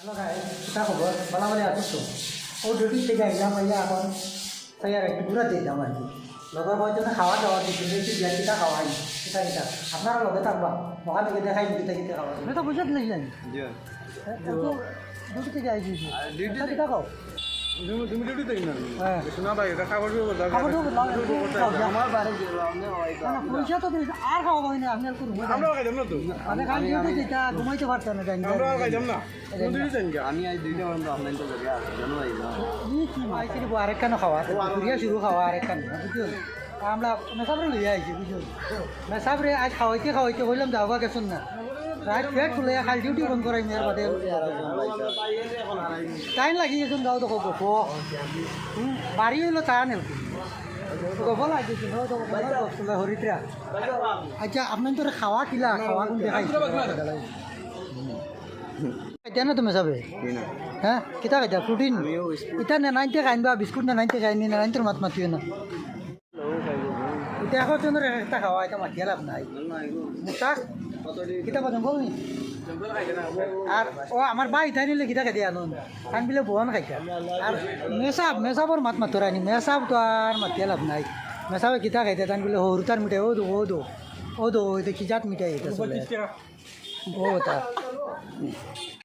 Hello ভাই কিতা খবর বলাবলি আছো তো ও ডিউটি থেকে আইলাম আইয়া এখন তাই আর একটু ঘুরা দিতাম আর কি লগর বয়স খাওয়া দাওয়া দিচ্ছি একটু বিয়া কিতা খাওয়াই কিতা কিতা আপনারা লগে থাকবা ওখান থেকে দেখাই কিতা কিতা খাওয়া তুমি তো বুঝত জানি ডিউটি থেকে আইছি কিতা খাও তুমি তুমি ডিউটি না? হ্যাঁ। আর খাওয়া হয় না আপনি আর করব আমরা খাইতাম না তো। মানে কাল ডিউটি যেটা ঘুমাইতে পারতেন না আমরা খাইতাম না। তুমি ডিউটি দেন কে আমি আজ দুইটা পর্যন্ত অনলাইন তো জায়গা আছে জানো ভাই কি মাইছিল আরেক কানো খাওয়া শুরু খাওয়া আরেক কানো আমরা মেসাবরে লইয়া আইছি বুঝছ মেসাবরে আজ খাওয়াইতে খাওয়াইতে বললাম যাওয়া গেছুন না। রাত ফেট খুলে খাল ডিউটি বন্ধ করাই মেয়ের বাদে। টাইম লাগি গেছুন যাও তো গপ বাড়ি হইল তা নেই গপ লাগিয়েছি হরিত্রা আচ্ছা আপনার তোর খাওয়া কিলা? খাওয়া কোন দেখাই এতিয়া না তুমি চাবে হ্যাঁ কিতা খাইতা প্ৰটিন ইতা নে নাইনতে খাইন বা বিস্কুট নে নাইনতে খাইনি নে নাইনটোৰ মাত মাতিও না? আকৌ তোৰ একটা খাৱা এতিয়া মাতিয়ে লাভ নাই। মোটাক কিতা বাদম বল আর ও আমার বাই ইথাই নিলে কিতা খাই আনো? কান বিলে বহন খাইতা আর মেসাব মেসাবর মাত মাতরা নি। মেসাব তো আর মাতিয়ে লাভ নাই। মেসাবে কিতা খাইতে তান বিলে হরুতার মিঠাই ও দো ও দো। ও দো এটা কি জাত মিঠাই এটা চলে ও তা